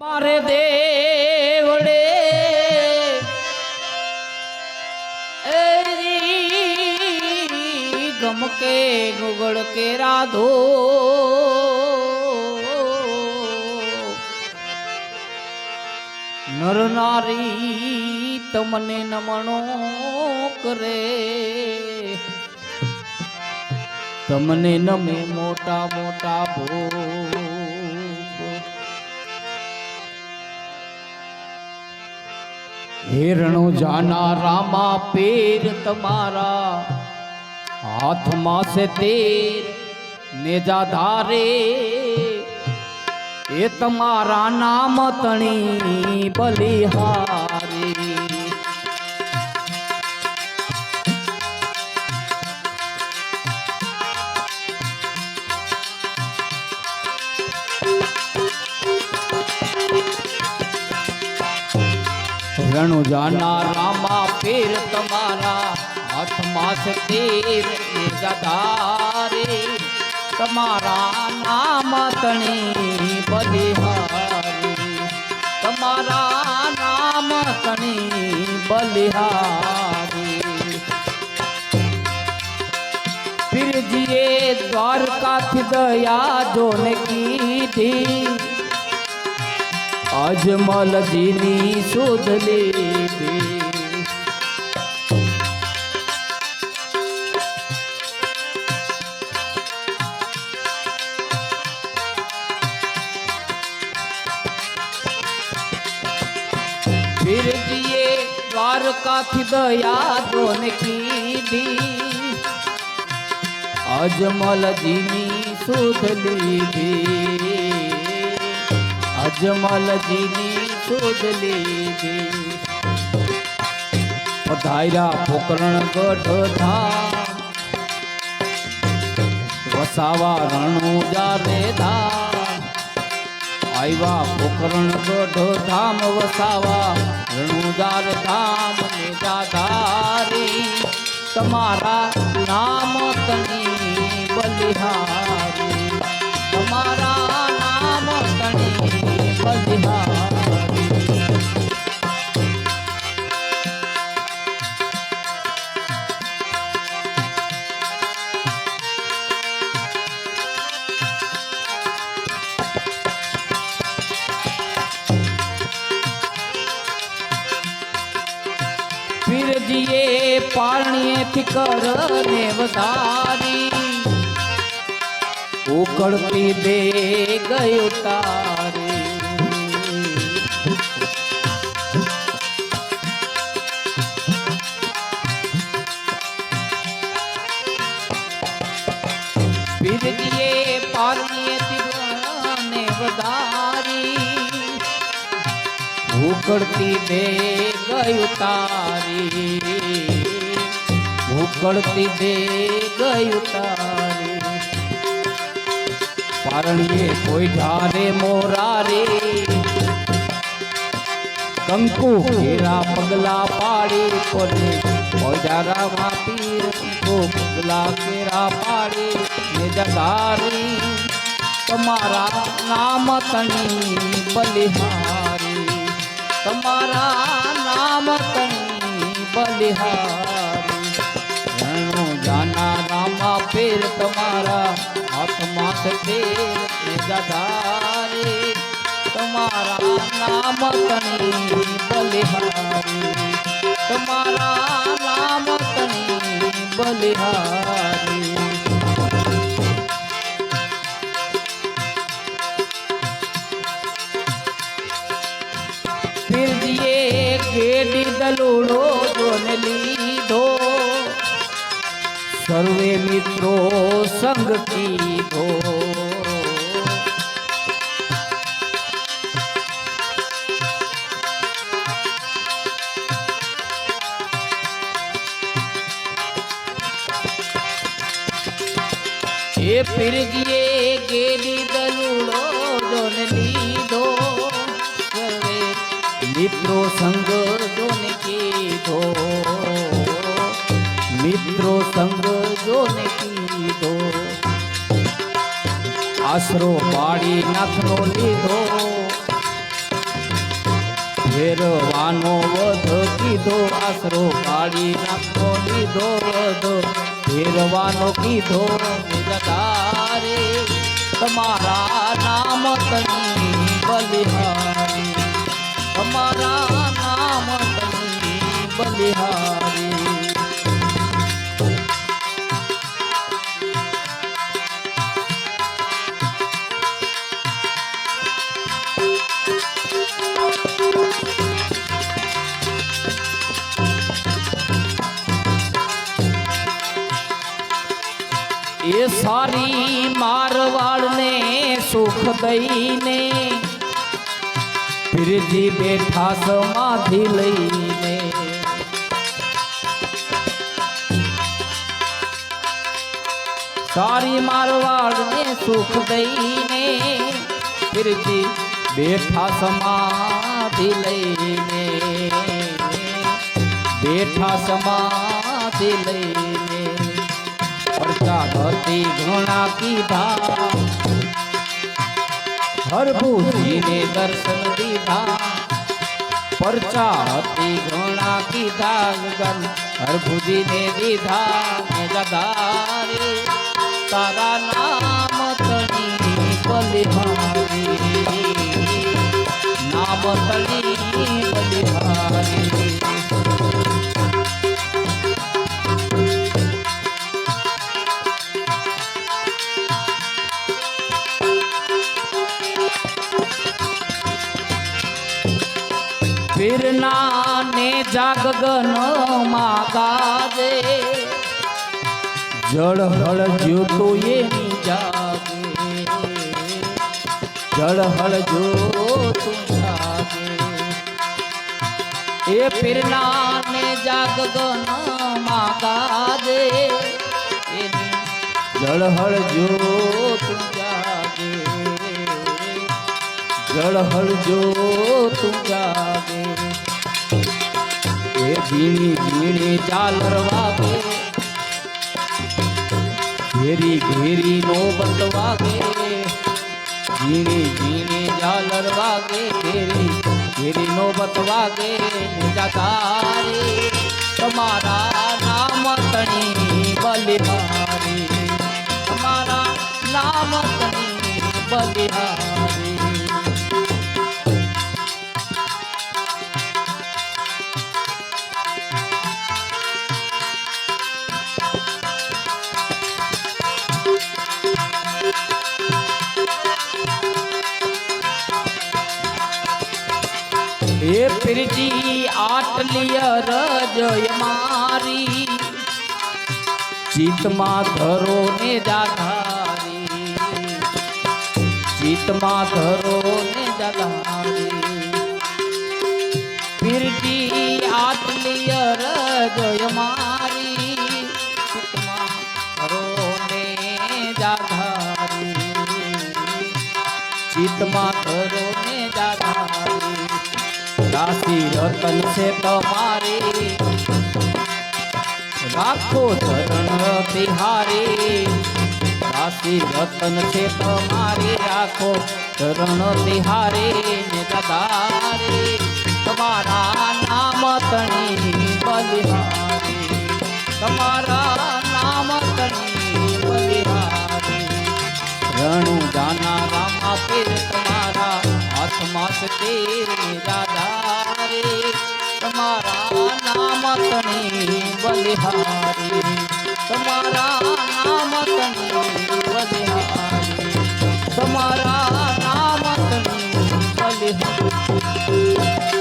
મારે દેવડે. ગમકે ગુગળ કે રાધો. નર નારી તમને નમણો કરે. તમને નમે મોટા મોટા ભોગ હેરણો જાના રામા પેર તમારા. હાથમાં છે તેર, નેજા ધારે. એ તમારા નામ તણી બલિહારે. રણુ જાના રામા પીર તમારા હાથમાં છે તેર એ ગદારે તમારા નામ તણી બલિહારી તમારા નામ તણી બલિહારી પીરજીએ દ્વારકાથી દયા જોને કીધી. અજમલજીની સુધ લીધી ફિરજીએ દ્વારકાથી દયા દોન કીધી? અજમલજીની સુધ લીધી. અજમલજીની સુધ લીધી. પધાર્યા પોકરણ ગઢ ધામ વસાવા રણુ જારે ધામ આવ્યા પોકરણ ગઢ ધામ વસાવા રણુજાર ધામ મેજા ધારી તમારા નામ તની બલિહારી પારણીએથી કરને વધારી ઉકળતી દે ગયો તારી પીરજીએ પારણીએથી કરને વધારી ઉકળતી દે ગયું તારી ઉકળતી દે ગયું તારી. પારણીએ કોઈ ધારે મોરારે. કંકુ ઘેરા પગલા પાડી કોને મોજારા માપી કંકુ પગલા કેરા પાડી. ને જગારી તમારા નામ તણી બલિહારી. તમારા નામ તણી બલિહારી. એ ગદારે તમારા નામ તણી બલિહારી, તમારા નામ તણી બલિહારી. પીરજીએ ગેડી દલુડો જોને લીધો સર્વે મિત્રો સંગ કીધો. એ પીરજીએ ગેલી દલુડો જોને લીધો. સર્વે મિત્રો સંગ જોને કીધો. મિત્રો, સંગ જોને કીધો. આશરો પાડી નાથનો લીધો. ફેરવાનો વધ કીધો, આશરો પાડી નાખો લીધો વધ. ફેરવાનો કીધો જગારે તમારા નામ તની બલિહારી. તમારા નામ તની બલિહારી. એ સારી મારવાડને સુખ દઈને ફિરજી બેઠા સમાધિ લઈને. સારી મારવાડને સુખ દઈને ફિરજી બેઠા સમાધિ લઈને. બેઠા સમાધિ લઈને. ધરતી ઘણા કીધા. હરભુજીને દર્શન દીધા. પરચા હતી ઘણા કીધા ગગન. હરભુજીને દીધા ગદારે તારા નામ તણી બલિહારી નામ તણી પીરના ને જાગગન માગાજે. જળ હળ જ્યોતો એની જાગે જળ હળ જ્યોતું જાગે એ પીરના ને જાગગન માગાજે. એની જળ હળ જ્યોતું જાગે જળ હળજો તું ગાવે. એ ઝીણી ઝીણી ઝાલર વાગે ઘેરી ઘેરી નો બંધ વાગે. ઝીણી ઝીણી ઝાલર વાગે ઘેરી ઘેરી નો બંધ વાગે. નિજા તારે તમારા નામ તણી બલિહારી. તમારા નામ તણી બલિહારી. હે પીરજી આટલી રજય મારી. ચિતમાં ધરો ને જાધારી. ચિતમાં ધરો ને જાધારી. પીરજી આટલી રજય મારી. ચિતમાં ધરો ને જાધારી. ચિતમાં ધરો ને રાશિ રતન છે તમારી. રાખો ચરણ બિહારી. રાશિ રતન છે તમારી. રાખો ચરણ બિહારી. તમારા નામ તણી બલિહારી. તમારા નામ તણી બલિહારી તમારા નામ તણી બલિહારી.